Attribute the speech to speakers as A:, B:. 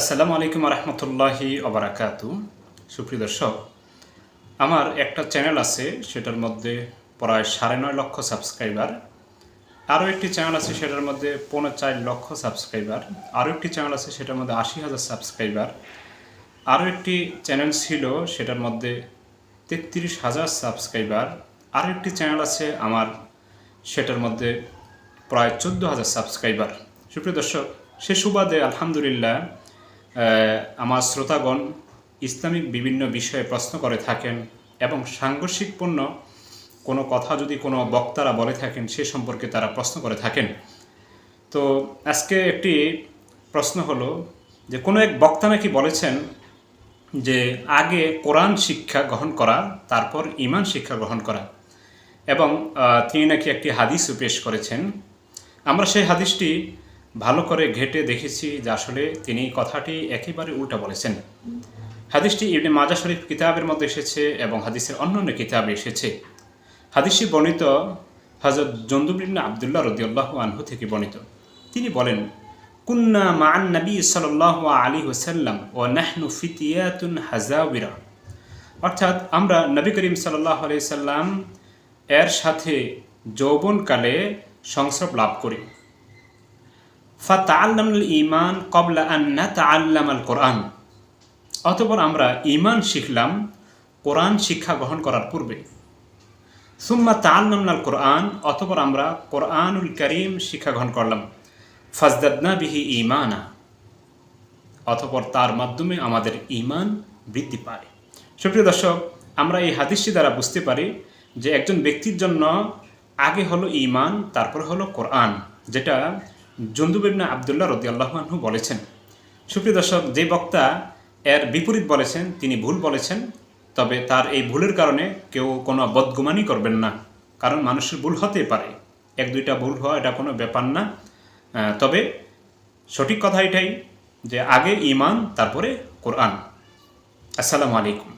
A: আসসালামু আলাইকুম রহমতুল্লাহি অবরাকাতু সুপ্রিয় দর্শক, আমার একটা চ্যানেল আছে, সেটার মধ্যে প্রায় সাড়ে নয় লক্ষ সাবস্ক্রাইবার। আরও একটি চ্যানেল আছে, সেটার মধ্যে পৌনে চার লক্ষ সাবস্ক্রাইবার। আরও একটি চ্যানেল আছে, সেটার মধ্যে আশি হাজার সাবস্ক্রাইবার। আরও একটি চ্যানেল ছিল, সেটার মধ্যে তেত্রিশ হাজার সাবস্ক্রাইবার। আরও একটি চ্যানেল আছে, আমার, সেটার মধ্যে প্রায় চোদ্দ হাজার সাবস্ক্রাইবার। সুপ্রিয় দর্শক, সে সুবাদে আলহামদুলিল্লাহ আমার শ্রোতাগণ ইসলামিক বিভিন্ন বিষয়ে প্রশ্ন করে থাকেন এবং সাংঘর্ষিকপূর্ণ কোনো কথা যদি কোনো বক্তারা বলে থাকেন, সে সম্পর্কে তারা প্রশ্ন করে থাকেন। তো আজকে একটি প্রশ্ন হলো যে, কোনো এক বক্তা নাকি বলেছেন যে, আগে কোরআন শিক্ষা গ্রহণ করা, তারপর ইমান শিক্ষা গ্রহণ করা। এবং তিনি নাকি একটি হাদিসও পেশ করেছেন। আমরা সেই হাদিসটি ভালো করে ঘেটে দেখেছি যে আসলে তিনি কথাটি একেবারে উল্টা বলেছেন। হাদিসটি ইবনে মাজা শরীফ কিতাবের মধ্যে এসেছে এবং হাদিসের অন্যান্য কিতাবে এসেছে। হাদিসটি বর্ণিত হজরত জন্দুব ইবনে আবদুল্লাহ রদিউল্লাহ আনহু থেকে বর্ণিত। তিনি বলেন, কুন্না মান নবী সাল্লাহ আলী ওসাল্লাম ও নাহনু ফিতিয়াতুন হাজাবিরা অর্থাৎ আমরা নবী করিম সাল্লাহ আলি সাল্লাম এর সাথে যৌবনকালে সংস্রব লাভ করি। ফাতাল্লামুল ইমান কবলা আন্না আল কোরআন অতপর আমরা ইমান শিখলাম, কোরআন শিক্ষা গ্রহণ করার পূর্বে। সুম্মা তাল্লামনাল কোরআন অতপর আমরা কোরআনুল করিম শিক্ষা গ্রহণ করলাম। ফাজদাদনা বিহি ইমানা অতপর তার মাধ্যমে আমাদের ইমান বৃদ্ধি পায়। সুপ্রিয় দর্শক, আমরা এই হাদিসটি দ্বারা বুঝতে পারি যে একজন ব্যক্তির জন্য আগে হলো ইমান তারপর হলো কোরআন, যেটা জন্দুবিবনা আবদুল্লাহ রদি আল্লাহানহু বলেছেন, সুপ্রিয় দর্শক, যে বক্তা এর বিপরীত বলেছেন, তিনি ভুল বলেছেন, তবে তার এই ভুলের কারণে কেউ কোনো বদগুমানি করবেন না, কারণ মানুষের ভুল হতে পারে। এক দুইটা ভুল হওয়া এটা কোনো ব্যাপার না। তবে সঠিক কথা এটাই যে আগে ইমান তারপরে কোরআন। আসসালামু আলাইকুম।